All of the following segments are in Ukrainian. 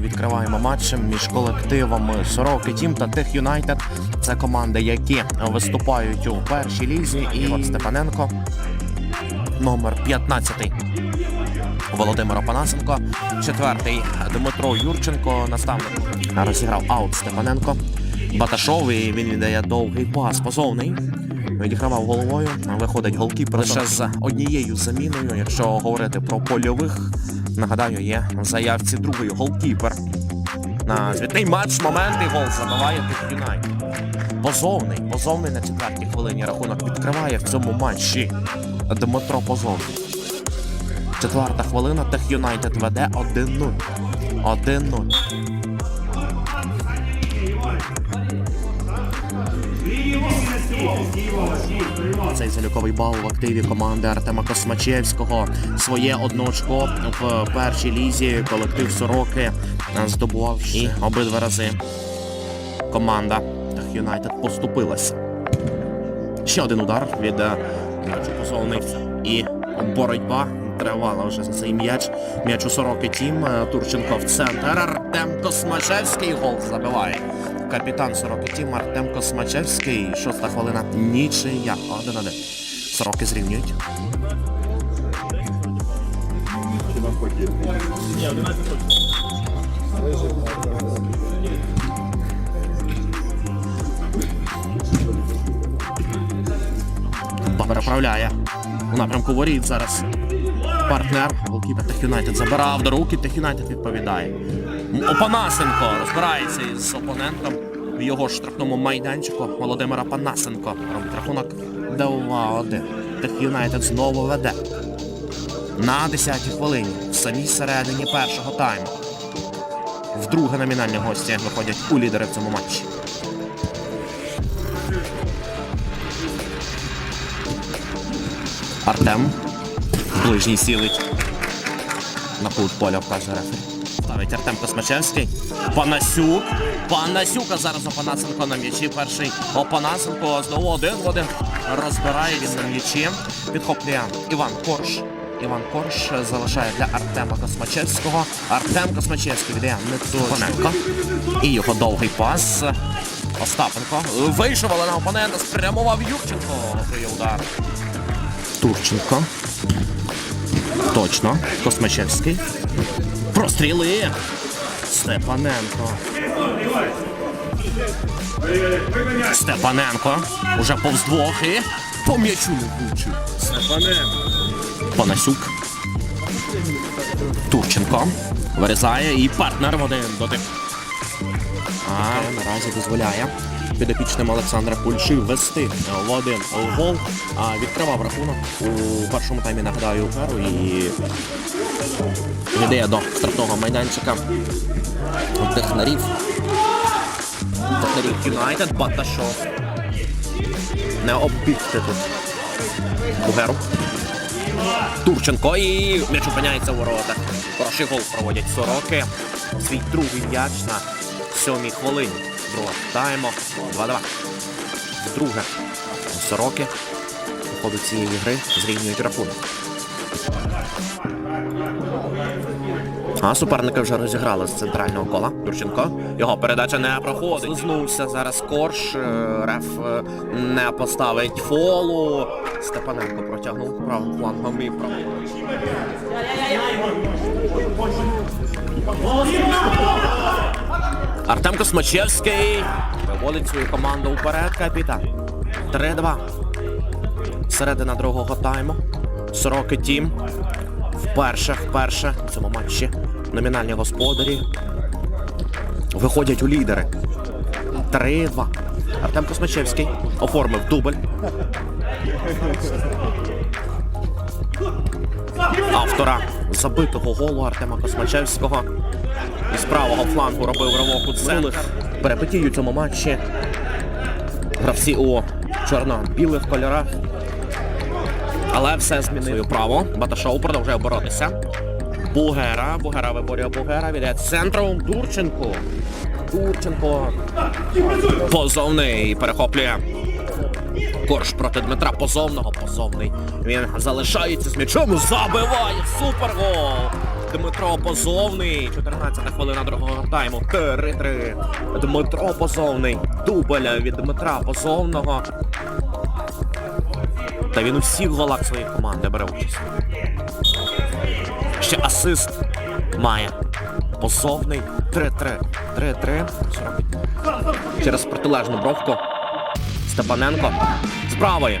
відкриваємо матч між колективами Сороки Тім та Тех Юнайтед. Це команди, які виступають у першій лізі. І Ігор Степаненко, номер 15. Володимир Опанасенко, четвертий Дмитро Юрченко, наставник розіграв аут Степаненко. Баташов і він віддає довгий пас. Позовний. Відігравав головою. Виходить голкіпер лише з однією заміною. Якщо говорити про польових, нагадаю, є в заявці другий голкіпер. На звітний матч момент гол забиває Тих Юнайтед. Позовний, позовний на четвертій хвилині рахунок відкриває в цьому матчі Дмитро Позовний. Четверта хвилина Тех Юнайтед веде 1-0. 1-0. Цей заліковий бал в активі команди Артема Космачевського. Своє одно очко в першій лізі. Колектив Сороки здобував і обидва рази. Команда Юнайтед поступилася. Ще один удар від е. І боротьба тривала вже за цей м'яч. М'яч у Сороки Тім. Е, Турченко в центр. Артем Космачевський гол забиває. Капітан Сороки Тім Артем Космачевський. Шоста хвилина. Нічия. 1-1. Сороки зрівнюють. Переправляє у напрямку воріт зараз. Партнер голкіпер Тех Юнайтед забирав до руки. Тех Юнайтед відповідає. Опанасенко розбирається із опонентом в його штрафному майданчику. Володимира Панасенко рахунок 2-1. Тех Юнайтед знову веде. На 10-й хвилині в самій середині першого тайму. Вдруге номінальні гості виходять у лідери в цьому матчі. Артем. Ближній сілить. На кут поля вказує рефері. Ставить Артем Космачевський. Панасюк. Панасюка зараз Опанасенко на м'ячі. Перший Опанасенко знову один в один. Розбирає він на м'ячі. Підхоплює Іван Корж. Іван Корж залишає для Артема Космачевського. Артем Космачевський віддає Степаненко. І його довгий пас. Остапенко. Вийшов, але на опонента спрямував Юрченко. Готує удар. Турченко. Точно. Космачевський. Простріли. Степаненко. Степаненко. Уже повз двох і по м'ячу не влучив. Степаненко. Панасюк. Турченко. Вирізає і партнер в один дотик. Наразі дозволяє підопічним Олександра Пульши ввести в один гол. А відкривав рахунок у першому таймі, нагадаю, Феру і віддає до штрафного майданчика технарів. Технарів Юнайтед, Баташов. Не оббігти тут. Бугеру. Турченко і м'яч опиняється у воротах. Хороший гол проводять сороки. Свій другий м'яч на сьомій хвилині. Друга тайму. 2-2. Друге. Сороки. По ходу цієї гри зрівнюють рахунок. А суперники вже розіграли з центрального кола. Турченко. Його передача не проходить. Злизнувся зараз корж. Е, Реф е, не поставить фолу. Степаненко протягнув правим флангом і правим. Артем Космачевський виводить свою команду вперед, капітан. 3-2. Середина другого тайму. Сороки Тім. Вперше, вперше в цьому матчі номінальні господарі виходять у лідери. 3-2. Артем Космачевський оформив дубль. Автора забитого голу Артема Космачевського із правого флангу робив ривок у центр. Перепетію у цьому матчі. Гравці у чорно-білих кольорах. Але все змінив право. Баташов продовжує боротися. Бугера. Бугера виборює Бугера. Віде центром Турченко. Турченко. Позовний перехоплює. Корж проти Дмитра Позовного. Позовний. Він залишається з м'ячом. Забиває. Супергол. Дмитро Позовний. 14 хвилина другого тайму. 3-3. Дмитро Позовний. Дубля від Дмитра Позовного. Та він у всіх голах своєї команди бере участь. Ще асист має. Позовний. 3-3. 3-3. Через протилежну бровку. Степаненко. З правої.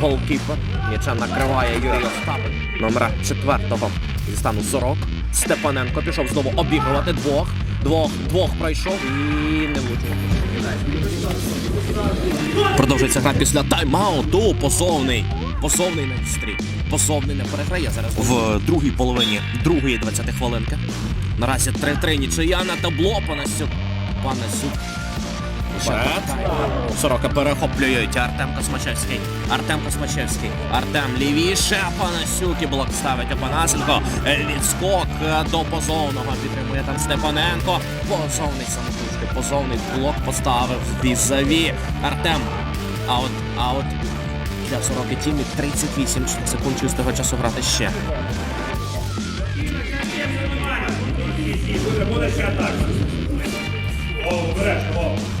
Голкіпер. М'яча накриває Юрій Остапин. Номера четвертого. Зі стану 40. Степаненко пішов знову обігрувати двох. Двох, двох пройшов і не влучив. Продовжується гра після тайм-ауту. Посовний. Посовний на відстрій. Посовний не переграє зараз в другій половині другої 20 хвилинки. Наразі 3-3 нічия на табло. Панасюк. Панасюк. Вперед. Сорока перехоплюють. Артем Космачевський. Артем Космачевський. Артем лівіше. Панасюк блок ставить Опанасенко. Відскок до позовного. Підтримує там Степаненко. Позовний самотужки. Позовний блок поставив візаві. Артем. А от, а от для сороки тімі 38 секунд чистого часу грати ще. Буде ще так. О, береш, о.